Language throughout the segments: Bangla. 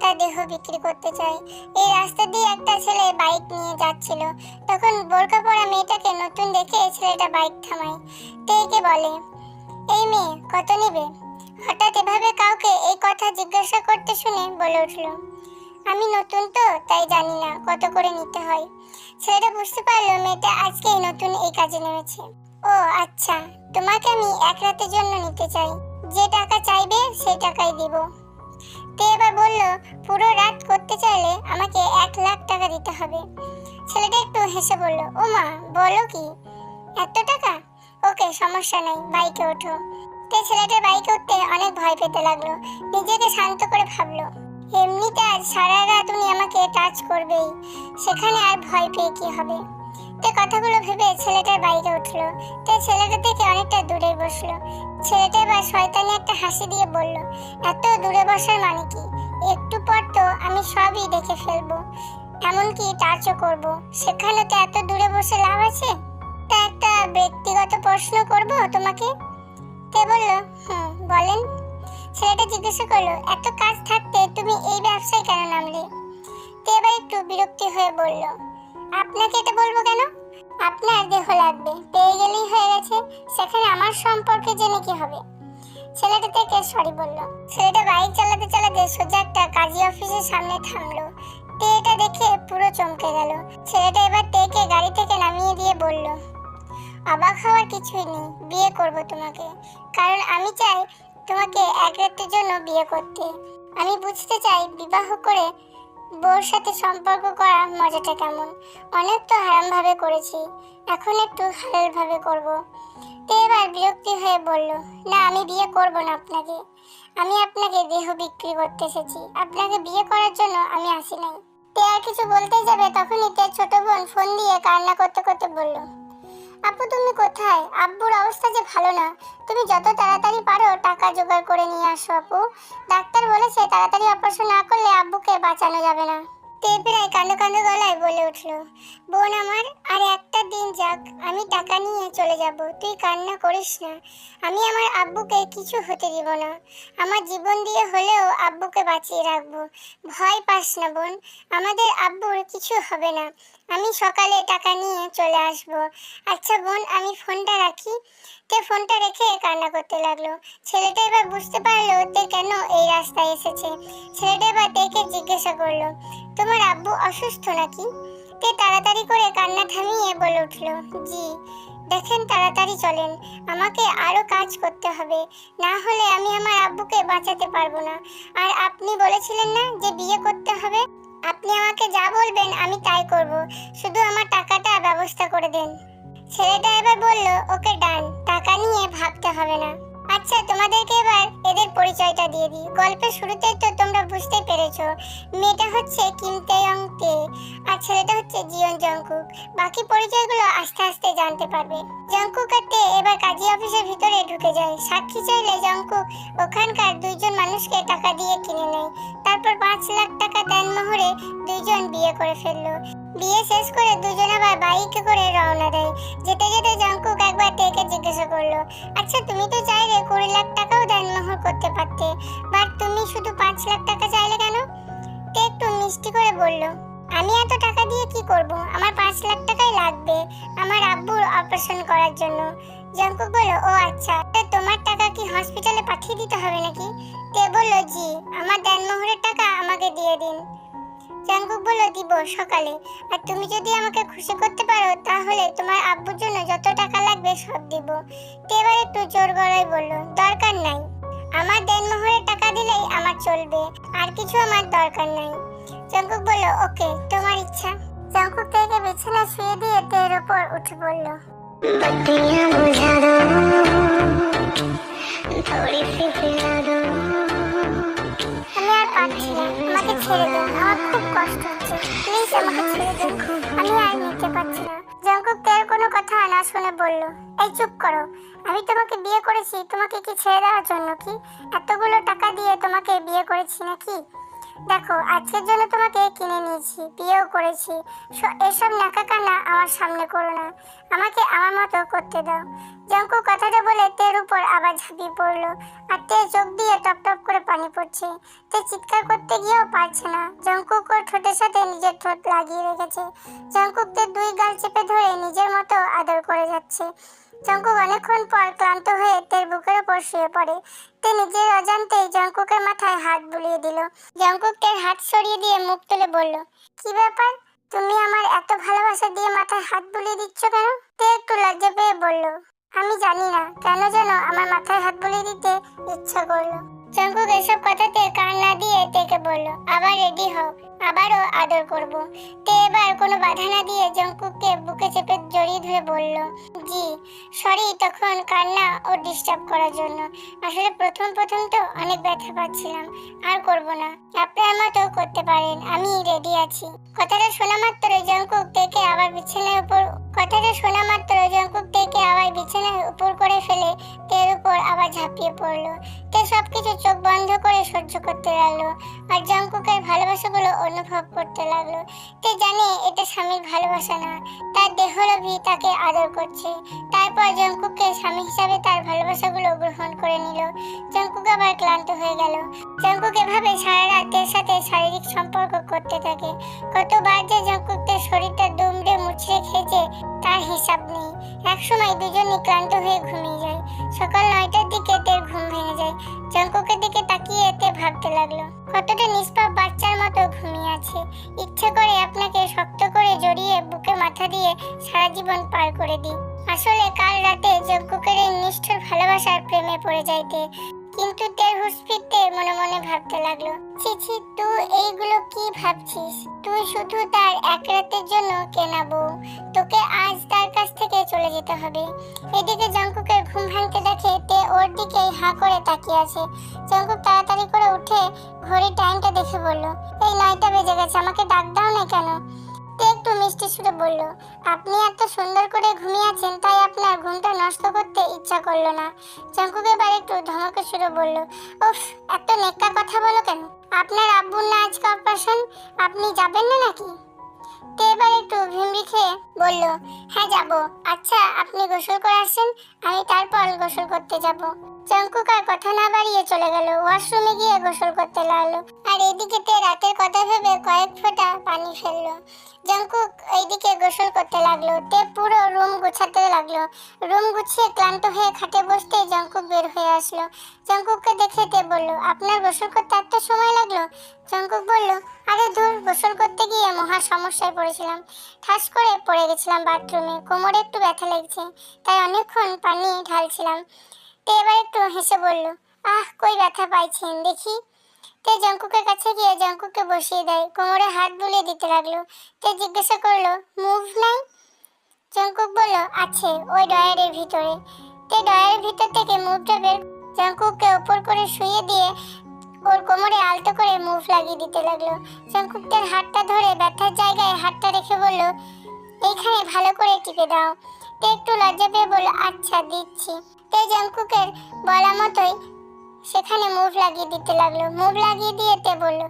তার দেহ বিক্রি করতে চায় এই রাস্তা দিয়ে একটা ছেলে বাইক নিয়ে যাচ্ছিল। তখন বোরকা পরা মেয়েটাকে নতুন দেখে ছেলেটা বাইক থামায়। তেকে বলে, এই মেয়ে, কত নেবে? হঠাৎ এভাবে কাউকে এই কথা জিজ্ঞাসা করতে শুনে বলে উঠল, আমি নতুন তো, তাই জানি না কত করে নিতে হয়। ছেলেটা বুঝতে পারল মেয়েটা আজকেই নতুন এই কাজে নেমেছে। ও আচ্ছা তোমাকে আমি এক রাতের জন্য নিতে চাই। যে টাকা চাইবে, সেই টাকাই দিব। বলল, পুরো রাত করতে চাইলে আমাকে এক লাখ টাকা দিতে হবে। ছেলেটা একটু হেসে বলল ও মা বলো কি? এত টাকা? ওকে, সমস্যা নেই, বাইকে ওঠো। তে ছেলেটা বাইকে উঠতে অনেক ভয় পেতে লাগল, নিজেকে শান্ত করে ভাবলো, এমনিতে আজ সারা রাত উনি আমাকে টাচ করবেই, সেখানে আর ভয় পেয়ে কি হবে? তে কথাগুলো ভেবে ছেলেটার বাইকে উঠল, তে ছেলেটা থেকে অনেকটা দূরে বসল। ছেলেটা এবার শয়তানি একটা হাসি দিয়ে বলল, এত দূরে বসার মানে কি? একটু পর তো আমি সবই দেখে ফেলব। এমনকি টাচও করব। সেখানে তো এত দূরে বসে লাভ আছে? তা একটা ব্যক্তিগত প্রশ্ন করব তোমাকে? তে বলল? হুম, বলেন। ছেলেটা জিজ্ঞাসা করল, এত কাজ থাকতে তুমি এই ব্যবসায় কেন নামলে? তে এবার একটু বিরক্তি হয়ে বলল, আপনাকে এটা বলব কেন? আপনার দেহ লাগবে, পেয়ে গেলেই হয়ে গেছে। সেখানে আমার সম্পর্কে জেনে কি হবে? ছেলেটা থেকে সরি বলল। ছেলেটা বাইক চালাতে চালাতে সোজা একটা কাজী অফিসের সামনে থামলো। তে এটা দেখে পুরো চমকে গেল। ছেলেটা এবার তেকে গাড়ি থেকে নামিয়ে দিয়ে বলল, অবাক হওয়ার কিছুই নেই, বিয়ে করব তোমাকে। কারণ আমি চাই তোমাকে এক রাতের জন্য বিয়ে করতে। আমি বুঝতে চাই বিবাহ করে বউর সাথে সম্পর্ক করার মজাটা কেমন। অনেক তো হারাম ভাবে করেছি। এখন একটু হালাল ভাবে করব। এবার বিরক্তি হয়ে বলল, না, আমি বিয়ে করব না আপনাকে। আমি আপনাকে দেহ বিক্রি করতে এসেছি। আপনাকে বিয়ে করার জন্য আমি আসি নাই। তে আর কিছু বলতে যাবে তখনই তে ছোট বোন ফোন দিয়ে কান্না করতে করতে বলল, আপু, তুমি কোথায়? আব্বুর অবস্থা যে ভালো না। তুমি যত তাড়াতাড়ি পারো টাকা জোগাড় করে নিয়ে আসো, আপু। ডাক্তার বলেছে তাড়াতাড়ি অপারেশন না করলে আব্বুকে বাঁচানো যাবে না। তে প্রায় কান্দ কান্দ গলায় বলে উঠল, বোন আমার, আর একটা দিন যাক, আমি টাকা নিয়ে চলে যাব। তুই কান্না করিস না। আমি আমার আব্বুকে কিছু হতে দিব না। আমার জীবন দিয়ে হলেও আব্বুকে বাঁচিয়ে রাখব। ভয় পাস না বোন, আমাদের আব্বুর কিছু হবে না। আমি সকালে টাকা নিয়ে চলে আসব। আচ্ছা বোন, আমি ফোনটা রাখি। তে ফোনটা রেখে কান্না করতে লাগল। ছেলেটা এবার বুঝতে পারল তে কেন এই রাস্তায় এসেছে। ছেলেটা এবার তেকে জিজ্ঞাসা করল, তোমার আব্বু অসুস্থ নাকি? তে তাড়াতাড়ি করে কান্না থামিয়ে বলে উঠল, জি, দেখেন তাড়াতাড়ি চলেন, আমাকে আরও কাজ করতে হবে, না হলে আমি আমার আব্বুকে বাঁচাতে পারব না। আর আপনি বলেছিলেন না যে বিয়ে করতে হবে? আপনি আমাকে যা বলবেন আমি তাই করব, শুধু আমার টাকাটা ব্যবস্থা করে দেন। ছেলেটা এবার বলল, ওকে ডান, টাকা নিয়ে ভাবতে হবে না। আচ্ছা তোমাদেরকে এবার এদের পরিচয়টা দিয়ে দিই। গল্পের শুরুতেই তো তোমরা বুঝতে পেরেছ, মেয়েটা হচ্ছে কিম তেয়ং তে, আর ছেলেটা হচ্ছে জিয়ন জংকুক। বাকি পরিচয়গুলো আস্তে আস্তে জানতে পারবে। জংকুক আর তে এবার কাজী অফিসের ভিতরে ঢুকে যায়। সাক্ষী চাইলে জংকুক ওখানকার দুইজন মানুষকে টাকা দিয়ে কিনে নেয়। তারপর পাঁচ লাখ টাকা দেন মোহরে দুইজন বিয়ে করে ফেলল। বিয়ে শেষ করে দুজন আবার বাইকে করে রওনা দেয়। যেতে যেতে জঙ্কুক একবার তেকে জিজ্ঞাসা করল আচ্ছা তুমি তো চাইলে কুড়ি লাখ টাকাও দেনমোহর করতে পারতে, বাট তুমি শুধু পাঁচ লাখ টাকা চাইলে কেন? তে একটু মিষ্টি করে বলল, আমি এত টাকা দিয়ে কি করব? আমার পাঁচ লাখ টাকাই লাগবে আমার আব্বুর অপারেশন করার জন্য। জঙ্কুক বলল, ও আচ্ছা তোমার টাকা কি হসপিটালে পাঠিয়ে দিতে হবে নাকি? তে বলল, জি, আমার দেনমোহরের টাকা আমাকে দিয়ে দিন। জাঙ্কুক বলল দিব সকালে আর তুমি যদি আমাকে খুশি করতে পারো তাহলে তোমার আব্বুর জন্য যত টাকা লাগবে সব দিব তে এবার একটু জোর গলায় বলল দরকার নাই আমার দেনমোহরের টাকা দিলেই আমার চলবে আর কিছু আমার দরকার নাই জাঙ্কুক বলল ওকে তোমার ইচ্ছা জাঙ্কুক থেকে বিছানা শুয়ে দিয়ে তের উপর উঠে বলল बत्तियां बुझा दो थोड़ी सी पिला दो আমি আর কোনো কথা না শুনে চুপ করো আমি তোমাকে বিয়ে করেছি তোমাকে কি ছেড়ে দেওয়ার জন্য কি এতগুলো টাকা দিয়ে তোমাকে বিয়ে করেছি নাকি দেখো আজকের জন্য তোমাকে কিনে নিয়েছি বিয়েও করেছি এসব আমার সামনে করো না আমাকে আমার মতো করতে দাও। জঙ্কু কথাটা বলে তের উপর আবার ঝাঁপিয়ে পড়ল। আর তে চোখ দিয়ে টপ টপ করে পানি পড়ছে। তে চিৎকার করতে গিয়েও পারছে না। জঙ্কুক ওর ঠোঁটের সাথে নিজের ঠোঁট লাগিয়ে রেখেছে। জঙ্কুক তের দুই গাল চেপে ধরে নিজের মতো আদর করে যাচ্ছে। জঙ্কুক অনেকক্ষণ পর ক্লান্ত হয়ে তের বুকের ওপর শুয়ে পড়ে। তে নিজের অজান্তেই জঙ্কুকের মাথায় হাত বুলিয়ে দিল। জঙ্কুক তের হাত সরিয়ে দিয়ে মুখ তুলে বলল, কি ব্যাপার? তুমি আমার এত ভালোবাসা দিয়ে মাথায় হাত বুলিয়ে দিচ্ছ কেন? তে একটু লজ্জা পেয়ে বলল আমি জানি না কেন যেন আমার মাথায় হাত বুলিয়ে দিতে ইচ্ছা করল। চঙ্কুক এসব কথাতে কান না দিয়ে তেকে বলল, আবার রেডি হও। আবারও আদর করব। তে এবার কোনো বাধা না দিয়ে জঙ্কুককে বুকে চেপে জড়িয়ে ধরে বলল, জি, সরি তখন কান্না ও ডিস্টার্ব করার জন্য। আসলে প্রথম প্রথম তো অনেক ব্যথা পাচ্ছিলাম, আর করব না। আপনার মতো করতে পারেন আমি রেডি আছি। কথাটা শোনা মাত্র জঙ্কুক তেকে আবার বিছানার উপর, কথাটা শোনা মাত্র জঙ্কুক তেকে আবার বিছানার উপর করে ফেলে তের উপর আবার ঝাঁপিয়ে পড়ল। তে সবকিছু চোখ বন্ধ করে সহ্য করতে লাগল, আর জঙ্কুকের ভালোবাসাগুলো অনুভব করতে লাগল। তে জানে এটা স্বামীর ভালোবাসা না। তার দেহলোভী তাকে আদর করছে। তারপর জঙ্কুককে স্বামী হিসাবে তার ভালোবাসাগুলো গ্রহণ করে নিল। জঙ্কুক আবার ক্লান্ত হয়ে গেল। জঙ্কুক এভাবে সারা রাতের সাথে শারীরিক সম্পর্ক করতে থাকে। কতবার যে জঙ্কুকের শরীরটা দুমড়ে মুচড়ে খেয়েছে, তার হিসাব নেই। একসময় দুজনই ক্লান্ত হয়ে ঘুমিয়ে যায়। সকাল নয়টার দিকে তের ঘুম ভেঙে যায়। জঙ্কুকের দিকে তাকিয়ে এতে ভাবতে লাগল। কতটা নিষ্পাপ বাচ্চার মতো ঘুমিয়ে আছে। ইচ্ছে করে আপনাকে শক্ত করে জড়িয়ে বুকে মাথা দিয়ে সারা জীবন পার করে দিই। আসলে কাল রাতে যজ্ঞকের এই নিষ্ঠুর ভালোবাসার প্রেমে পড়ে যাইতে। কিন্তু ফিরতে মনে মনে ভাবতে লাগল ছি, তুই এইগুলো কি ভাবছিস? তুই শুধু তার এক রাতের জন্য কেনা বউ, তোকে আজ তার কাছ থেকে চলে যেতে হবে। এদিকে জঙ্কুকের ঘুম ভাঙতে দেখে তে ওর দিকেই হাঁ করে তাকিয়ে আছে। জঙ্কুক তাড়াতাড়ি করে উঠে ঘড়ির টাইমটা দেখে বলল, এই নয়টা বেজে গেছে, আমাকে ডাক দাও না কেন? তে একটু মিষ্টি সুরে বলল, আপনি এত সুন্দর করে ঘুমিয়ে আছেন, তাই আপনার ঘুমটা নষ্ট করতে ইচ্ছা করল না। জঙ্কুক এবার একটু ধমকে সুরে বলল, উফ, এত নেকা কথা বলো কেন? আপনার আব্বুর না আজকে অপারেশন আপনি যাবেন না নাকি? তে এবার একটু ভিমড়ি খেয়ে বলল হ্যাঁ যাব। আচ্ছা আপনি গোসল করে আসেন, আমি তারপর গোসল করতে যাব। জঙ্কুক আর কথা না বাড়িয়ে চলে গেল। ওয়াশরুমে গিয়ে গোসল করতে লাগল। আর এদিকে তে রাতের কথা ভেবে কয়েক ফোঁটা পানি ফেলল। জঙ্কুক এইদিকে গোসল করতে লাগল। তে পুরো রুম গুছাতে লাগল। রুম গুছিয়ে ক্লান্ত হয়ে খাটে বসতে জঙ্কুক বের হয়ে আসলো। জঙ্কুককে দেখে তে বলল, আপনার গোসল করতে এত সময় লাগল? জঙ্কুক বলল, আরে ধুর, গোসল করতে গিয়ে মহা সমস্যায় পড়েছিলাম। ঠাস করে পড়ে গেছিলাম বাথরুমে। কোমরে একটু ব্যথা লেগেছে, তাই অনেকক্ষণ পানি ঢালছিলাম। তে এবার একটু হেসে বলল, আহ, কই ব্যথা পাইছেন? দেখি। তে জঙ্কুকের কাছে গিয়ে জঙ্কুকে বসিয়ে দেয়, কোমরে হাত বুলিয়ে দিতে লাগল। তে জিজ্ঞাসা করল, মুভ নাই? জঙ্কুক বলল, আছে, ওই ডয়ারের ভিতরে। তে ডয়ারের ভিতর থেকে মুভটা বের জঙ্কুককে ওপর করে শুয়ে দিয়ে ওর কোমরে আলতো করে মুভ লাগিয়ে দিতে লাগল। জঙ্কুকদের হাতটা ধরে ব্যথার জায়গায় হাতটা রেখে বলল, এইখানে ভালো করে টিপে দাও। তে একটু লজ্জা পেয়ে বলল আচ্ছা দিচ্ছি। তে জঙ্কুকের বলা মতোই সেখানে মুভ লাগিয়ে দিতে লাগল। মুভ লাগিয়ে দিয়ে তে বলল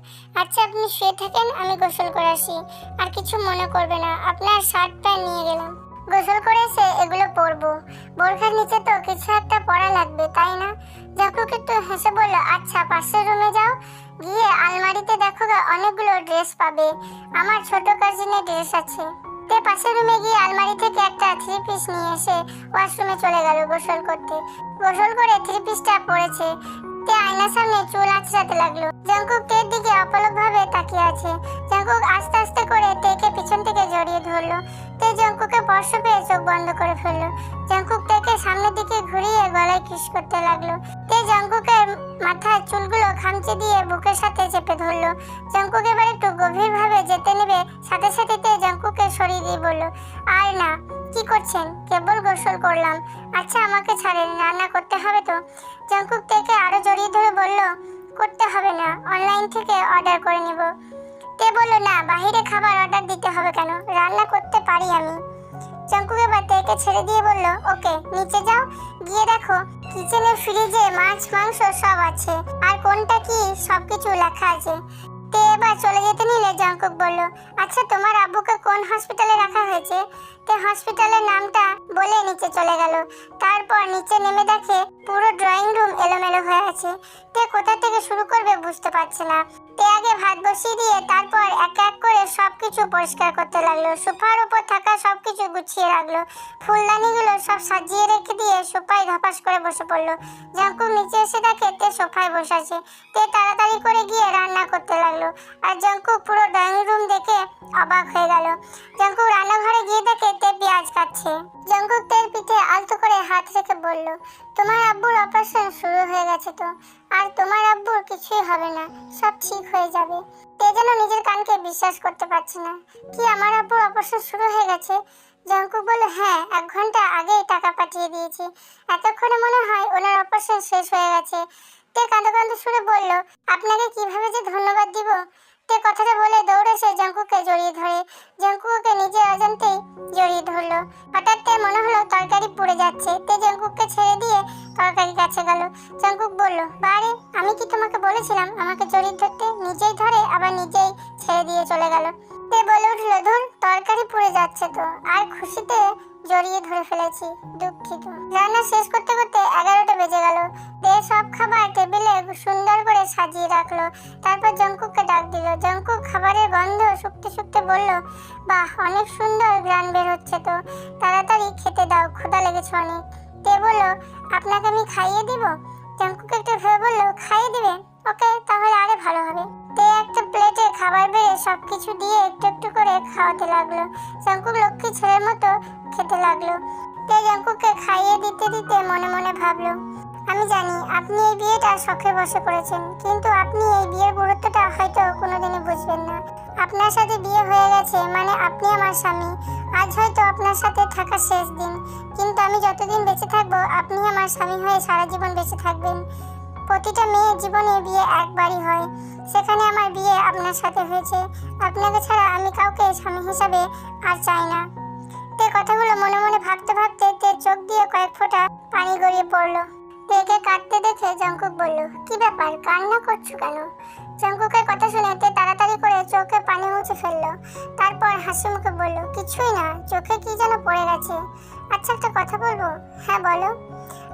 আচ্ছা আপনি শুয়ে থাকেন, আমি গোসল করে আসি। আর কিছু মনে করবে না, আপনার শার্ট প্যান্ট নিয়ে গেলাম। গোসল করে এসে এগুলো পরবো। বোরখার নিচে তো কিছু একটা পরা লাগবে, তাই না? জঙ্কুক একটু হেসে বলল আচ্ছা পাশের রুমে যাও। গিয়ে আলমারিতে দেখো অনেকগুলো ড্রেস পাবে। আমার ছোট কাজিনের ড্রেস আছে। তে পাশের রুমে গিয়ে আলমারি থেকে একটা থ্রি পিস নিয়ে এসে ওয়াশরুমে চলে গেল গোসল করতে। গোসল করে থ্রি পিসটা পরেছে তে আয়নার সামনে চুল আঁচড়াতে লাগল। জঙ্কুক তের দিকে অপলক ভাবে তাকিয়ে আছে। জঙ্কুক আস্তে আস্তে করে তেকে পিছন থেকে জড়িয়ে ধরলো। তে জঙ্কুকে স্পর্শ পেয়ে চোখ বন্ধ করে ফেলল। জঙ্কুক তেকে সামনের দিকে ঘুরিয়ে গলায় কিস করতে লাগল। তে জঙ্কুকের মাথার চুলগুলো খামচে দিয়ে বুকের সাথে চেপে ধরলো। জঙ্কুক এবার একটু গভীর ভাবে যেতে নেবে। সাথে সাথে তে জঙ্কুকে সরিয়ে দিয়ে বলল, আর না কি করছেন? কেবল গোসল করলাম। আচ্ছা আমাকে ছাড়েন, রান্না করতে হবে তো। জঙ্কুক থেকে আরও জড়িয়ে ধরে বলল, করতে হবে না অনলাইন থেকে অর্ডার করে নিব। তে বলল, না বাইরে খাবার অর্ডার দিতে হবে কেন? রান্না করতে পারি আমি। জঙ্কুক এবার তেকে ছেড়ে দিয়ে বলল, ওকে, নিচে যাও। গিয়ে দেখো, কিচেনের ফ্রিজে মাছ, মাংস সব আছে। আর কোনটা কি সব কিছু লেখা আছে। তে এবার চলে যেতে নিলে, জঙ্কুক বলল আচ্ছা তোমার আব্বুকে কোন হসপিটালে রাখা হয়েছে? তে হসপিটালের নামটা বলে নিচে চলে গেল। তারপর নিচে নেমে দেখে পুরো ড্রয়িং রুম এলোমেলো হয়ে আছে। তে কোথা থেকে শুরু করবে বুঝতে পারছে না। তে আগে ভাত বসিয়ে দিয়ে তারপর এক এক করে সব কিছু পরিষ্কার করতে লাগল। সোফার উপর থাকা সব কিছু গুছিয়ে রাখল। ফুলদানিগুলো সব সাজিয়ে রেখে দিয়ে সোফায় ধপাস করে বসে পড়ল। জাঙ্কুক নিচে এসে দেখে তে সোফায় বসে আছে। তে তাড়াতাড়ি করে গিয়ে রান্না করতে লাগল। আর জাঙ্কুক পুরো ড্রয়িং রুম দেখে অবাক হয়ে গেল। জাঙ্কুক রান্নাঘরে গিয়ে দেখে তে পেঁয়াজ কাটছে। জাঙ্কুক তের পিঠে আলতো করে হাত রেখে বলল, তোমার আব্বুর অপারেশন শুরু হয়ে গেছে তো। আর তোমার আব্বুর কিছুই হবে না, সব ঠিক হয়ে যাবে। তে যেন নিজের কানকে বিশ্বাস করতে পারছে না। কি আমার আব্বুর অপারেশন শুরু হয়ে গেছে? জাঙ্কুক বলল হ্যাঁ এক ঘণ্টা আগেই টাকা পাঠিয়ে দিয়েছি। এতক্ষণে মনে হয় ওনার অপারেশন শেষ হয়ে গেছে। তে কাঁদো কাঁদো সুরে বলল, আপনাকে কীভাবে যে ধন্যবাদ দিব? তে কথাটা বলে দৌড়ে সে জঙ্কুকে জড়িয়ে ধরে। জঙ্কুকে নিজে অজান্তেই জড়িয়ে ধরলো। হঠাৎ তে মনে হলো তরকারি পুড়ে যাচ্ছে। তে জঙ্কুককে ছেড়ে দিয়ে তরকারি কাছে গেল। জঙ্কুক বলল, বারে, আমি কি তোমাকে বলেছিলাম আমাকে জড়িয়ে ধরতে? নিজেই ধরে, আবার নিজেই ছেড়ে দিয়ে চলে গেল। তে বলে উঠল, ধুর, তরকারি পুড়ে যাচ্ছে তো। আর খুশিতে জড়িয়ে ধরে ফেলেছি, দুঃখিত। রান্না শেষ করতে করতে এগারোটা বেজে গেল। তে সব খাবার টেবিলে সুন্দর করে সাজিয়ে রাখল। তারপর জঙ্কুককে ডাক দিল। জঙ্কুক খাবারের গন্ধ শুকতে শুকতে বলল, বাহ, অনেক সুন্দর গ্রান বের হচ্ছে তো। তাড়াতাড়ি খেতে দাও, ক্ষুধা লেগেছে অনেক। তে বলল, আপনাকে আমি খাইয়ে দিব? জঙ্কুক একটু ভেবে বলল, খাইয়ে দিবে ওকে, তাহলে আরে ভালো হবে। তে একটা প্লেটে খাবার বেড়ে সবকিছু দিয়ে একটু একটু করে খাওয়াতে লাগল। জঙ্কুক লক্ষ্মী ছেলের মতো খেতে লাগল। তে জঙ্কুককে খাইয়ে দিতে দিতে মনে মনে ভাবলো, আমি জানি আপনি এই বিয়েটা শখে বসে করেছেন, কিন্তু আপনি এই বিয়ের গুরুত্বটা হয়তো কোনোদিনই বুঝবেন না। আপনার সাথে বিয়ে হয়ে গেছে মানে আপনি আমার স্বামী। আজ হয়তো আপনার সাথে থাকা শেষ দিন। কিন্তু আমি যতদিন বেঁচে থাকব, আপনি আমার স্বামী হয়ে সারা জীবন বেঁচে থাকবেন। প্রতিটা মেয়ের জীবনে বিয়ে একবারই হয়। সেখানে আমার বিয়ে আপনার সাথে হয়েছে। আপনাকে ছাড়া আমি কাউকে স্বামী হিসাবে আর চাই না। তে কথাগুলো মনে মনে ভাবতে ভাবতে তে চোখ দিয়ে কয়েক ফোঁটা পানি গড়িয়ে পড়ল। তেকে কাঁদতে দেখে জঙ্কুক বলল, কি ব্যাপার? কান্না করছ কেন? জঙ্কুকের কথা শুনে তে তাড়াতাড়ি করে চোখে পানি মুছে ফেলল। তারপর হাসি মুখে বলল, কিছুই না, চোখে কি যেন পড়ে গেছে। আচ্ছা একটা কথা বলব? হ্যাঁ বলো।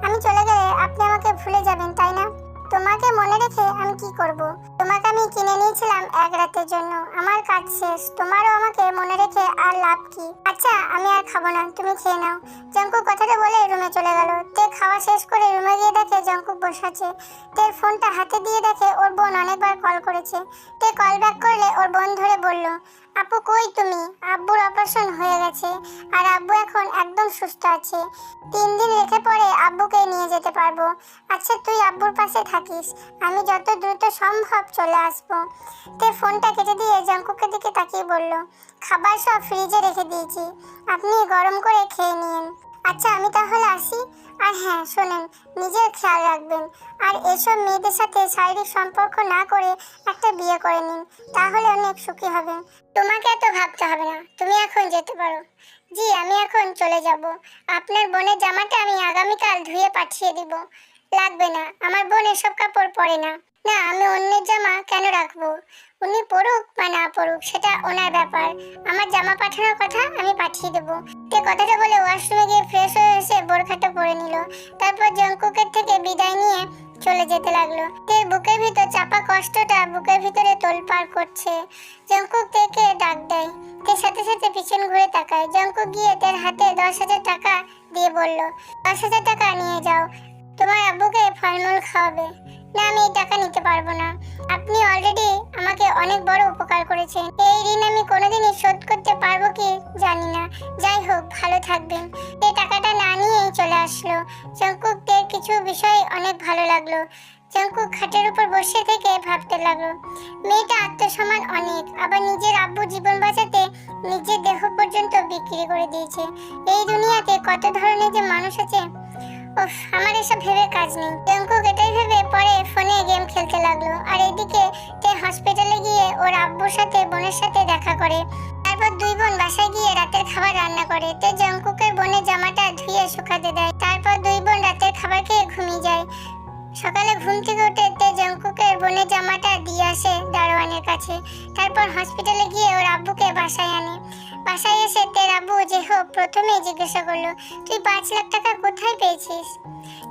আমি চলে গেলে আপনি আমাকে ভুলে যাবেন, তাই না? তোমাকে মনে রেখে আমি কি করব? তোমাকে আমি কিনে নিয়েছিলাম এক রাতের জন্য। আমার কাজ শেষ। তোমারও আমাকে মনে রেখে আর লাভ কি? আচ্ছা আমি আর খাব না। তুমি খেয়ে নাও। জঙ্কুক কথাটা বলে রুমে চলে গেল। তে খাওয়া শেষ করে রুমে গিয়ে দেখে জঙ্কুক বসে আছে। তের ফোনটা হাতে দিয়ে দেখে ওর বোন অনেকবার কল করেছে। তে কল ব্যাক করলে ওর বোন ধরে বলল, আপু কই তুমি? আব্বুর অপারেশন হয়ে গেছে। আর আব্বু এখন একদম সুস্থ আছে। তিন দিন রেখে পরে আব্বুকে নিয়ে যেতে পারব। আচ্ছা তুই আব্বুর পাশে থাকিস, আমি যত দ্রুত সম্ভব চলে আসব। তে ফোনটা কেটে দিয়ে জঙ্কুকের দিকে তাকিয়ে বলল, খাবার সব ফ্রিজে রেখে দিয়েছি, আপনি গরম করে খেয়ে নিন। আচ্ছা আমি তাহলে আসি? আর হ্যাঁ শোনেন, নিজের খেয়াল রাখবেন, আর এসব মেয়েদের সাথে শারীরিক সম্পর্ক না করে একটা বিয়ে করে নিন, তাহলে অনেক সুখী হবেন। তোমাকে এত ভাবতে হবে না, তুমি এখন যেতে পারো। জি, আমি এখন চলে যাব। আপনার বোনের জামাটা আমি আগামীকাল ধুয়ে পাঠিয়ে দিব। লাগবে না, আমার বোন এসব কাপড় পরে না। না, আমি অন্যের জামা কেন রাখব? উনি পড়ুক বা না পড়ুক সেটা ওনার ব্যাপার। আমার জামা পাঠানোর কথা আমি পাঠিয়ে দেবো। তে কথাটা বলে ওয়াশরুমে গিয়ে ফ্রেশ হয়ে এসে বোরখাটা পরে নিল। তারপর জঙ্কুকের থেকে বিদায় নিয়ে চলে যেতে লাগল। তের বুকের ভিতর চাপা কষ্টটা বুকের ভিতরে তোলপাড় করছে। জঙ্কুক তেকে ডাক দেয়। তের সাথে সাথে পিছন ঘুরে তাকায়। জঙ্কুক গিয়ে তের হাতে দশ হাজার টাকা দিয়ে বলল, দশ হাজার টাকা নিয়ে যাও। তোমার আব্বুকে ফলমূল খাওয়াবে। না, আমি এই টাকা নিতে পারব না। আপনি অলরেডি আমাকে অনেক বড় উপকার করেছেন। এই ঋণ আমি কোনোদিনই শোধ করতে পারব কি জানি না। যাই হোক, ভালো থাকবেন। এই টাকাটা না নিয়েই চলে আসলো। জঙ্কুকদের কিছু বিষয় অনেক ভালো লাগল। জঙ্কুক খাটের উপর বসে থেকে ভাবতে লাগল, মেয়েটা আত্মসম্মান অনেক, আবার নিজের আব্বু জীবন বাঁচাতে নিজের দেহ পর্যন্ত বিক্রি করে দিয়েছে। এই দুনিয়াতে কত ধরনের যে মানুষ আছে উফ আমার এসব ভেবে কাজ নেই। জঙ্কুক এটাই ভেবে পরে ফোনে গেম খেলতে লাগল। আর এদিকে তে হসপিটালে গিয়ে ওর আব্বুর সাথে, বোনের সাথে দেখা করে। তারপর দুই বোন বাসায় গিয়ে রাতের খাবার রান্না করে। তে জঙ্কুকের বোনের জামাটা ধুয়ে শুকাতে দেয়। তারপর দুই বোন রাতের খাবার খেয়ে ঘুমিয়ে যায়। সকালে ঘুম থেকে উঠে তে জঙ্কুকের বোনের জামাটা দিয়ে আসে দারোয়ানের কাছে। তারপর হসপিটালে গিয়ে ওর আব্বুকে বাসায় আনে। বাসায় এসে তের আব্বু যে হোক, প্রথমে জিজ্ঞাসা করল, তুই পাঁচ লাখ টাকা কোথায় পেয়েছিস?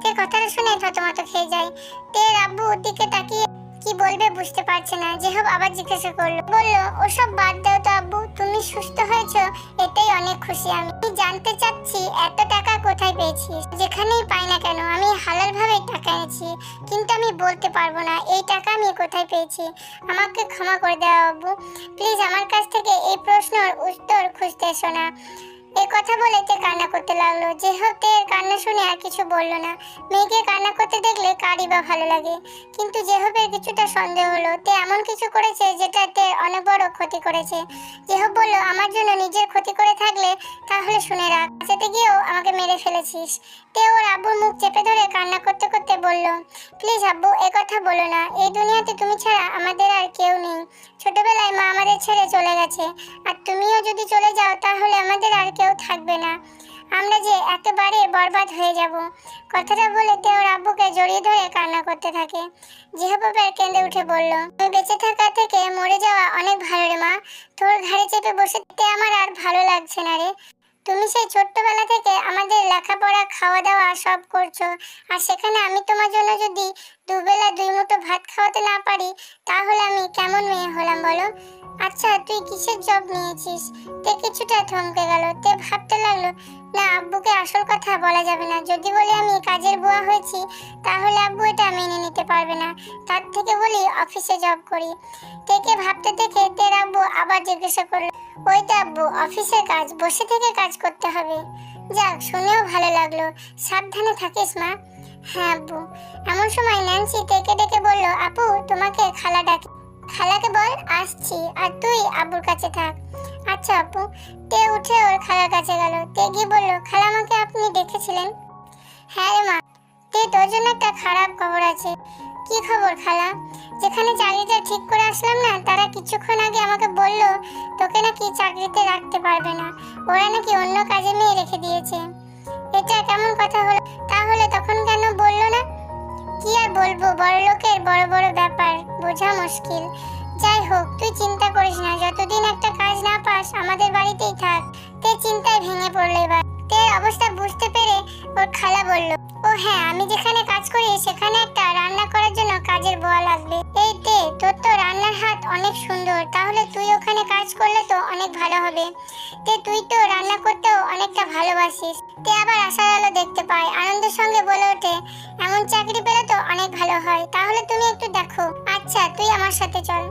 তে কথাটা শুনে থতমত খেয়ে যায়। তে আব্বু দিকে তাকিয়ে কি বলবে বুঝতে পারছে না। যে হোক আবার জিজ্ঞাসা করল, বলল, ওসব বাদ দাও তো আব্বু, তুমি সুস্থ হয়েছো, এটাই অনেক খুশি আমি। আমি জানতে চাচ্ছি এত টাকা কোথায় পেয়েছিস? যেখানেই পাই না কেন, আমি হালাল ভাবে টাকা এনেছি, কিন্তু আমি বলতে পারব না এই টাকা আমি কোথায় পেয়েছি। আমাকে ক্ষমা করে দেওয়া আব্বু প্লিজ আমার কাছ থেকে এই প্রশ্নের উত্তর খুঁজতে এসো না। এই কথা বলে তে কান্না করতে লাগল, যে হতে কান্না শুনে আর কিছু বলল না। মেয়েকে কান্না করতে দেখলে কারই বা ভালো লাগে। কিন্তু জেহবের কিছুটা সন্দেহ হলো, তে এমন কিছু করেছে যেটা তে অনেক বড় ক্ষতি করেছে। জেহব বলল, আমার জন্য নিজের ক্ষতি করে থাকলে তাহলে শুনে রাখ, যেতে গিয়েও আমাকে মেরে ফেলেছিস। তে ওর আব্বুর মুখ চেপে ধরে কান্না করতে করতে বলল, প্লিজ আব্বু, এ কথা বলো না। এই দুনিয়াতে তুমি ছাড়া আমাদের আর কেউ নেই। ছোটবেলায় মা আমাদের ছেড়ে চলে গেছে। আর তুমিও যদি চলে যাও, তাহলে আমাদের আর কেউ থাকবে না। আমরা যে একেবারে বরবাদ হয়ে যাব। কথাটা বলে তে ওর আব্বুকে জড়িয়ে ধরে কান্না করতে থাকে। জিহাবাবের কেঁদে উঠে বলল, তুমি বেঁচে থাকা থেকে মরে যাওয়া অনেক ভালো রে মা। তোর ঘাড়ে চেপে বসে আমার আর ভালো লাগছে না রে। তুমি সেই ছোট্টবেলা থেকে আমাদের লেখাপড়া খাওয়া দাওয়া সব করছ। আর সেখানে আমি তোমার জন্য যদি দুবেলা দুই মুঠো ভাত খাওয়াতে না পারি, তাহলে আমি কেমন মেয়ে হলাম বলো? আচ্ছা তুই কিসের জব নিয়েছিস? তে কিছুটা থমকে গেল, তে ভাবতে লাগল, না, আব্বুকে আসল কথা বলা যাবে না। যদি বলি আমি কাজের বুয়া হয়েছি, তাহলে আব্বু এটা মেনে নিতে পারবে না। তার থেকে বলি, অফিসে জব করি। তেকে ভাবতে দেখে তের আব্বু আবার জিজ্ঞাসা করল, ওই তো আব্বু, অফিসের কাজ, বসে থেকে কাজ করতে হবে। যাক, শুনেও ভালো লাগল। সাবধানে থাকিস, মা। হ্যাঁ আব্বু। এমন সময় ন্যান্সি তেকে ডেকে বলল, আপু, তোমাকে খালা ডাকে। খালাকে বল, আসছি। আর তুই আব্বুর কাছে থাক। আচ্ছা আপু তে উঠে ওর খালার কাছে গেল? তে গিয়ে বলল, খালা আমাকে আপনি ডেকেছিলেন হ্যাঁ রে মা, তে তোর জন্য একটা খারাপ খবর আছে। কি খবর খালা? যেখানে চাকরিটা ঠিক করে আসলাম না, তারা কিছুক্ষণ আগে আমাকে বলল, তোকে নাকি চাকরিতে রাখতে পারবে না। ওরা নাকি অন্য কাজে মেয়ে রেখে দিয়েছে। এটা কেমন কথা হলো? তাহলে তখন কি আর বলব? বড় লোকের বড় বড় ব্যাপার, বোঝা মুশকিল। যাই হোক, তুই চিন্তা করিস না, যতদিন একটা কাজ না পাস, আমাদের বাড়িতেই থাক। তে চিন্তায় ভেঙে পড়ল এবার। তে অবস্থা বুঝতে পেরে ওর খালা বলল, ও হ্যাঁ আমি যেখানে কাজ করি, সেখানে একটা রান্না করার জন্য কাজের বোয়া লাগবে। তে তোর তো রান্নার হাত অনেক সুন্দর। তাহলে তুই ওখানে কাজ করলে তো অনেক ভালো হবে। তে, তুই তো রান্না করতেও অনেকটা ভালোবাসিস। তে, আবার আশার আলো দেখতে পায়, আনন্দের সঙ্গে বলে ওঠে, এমন চাকরি পেলে তো অনেক ভালো হয়। তাহলে তুমি একটু দেখো। আচ্ছা তুই আমার সাথে চল।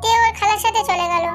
তে, ওর খালার সাথে চলে গেল।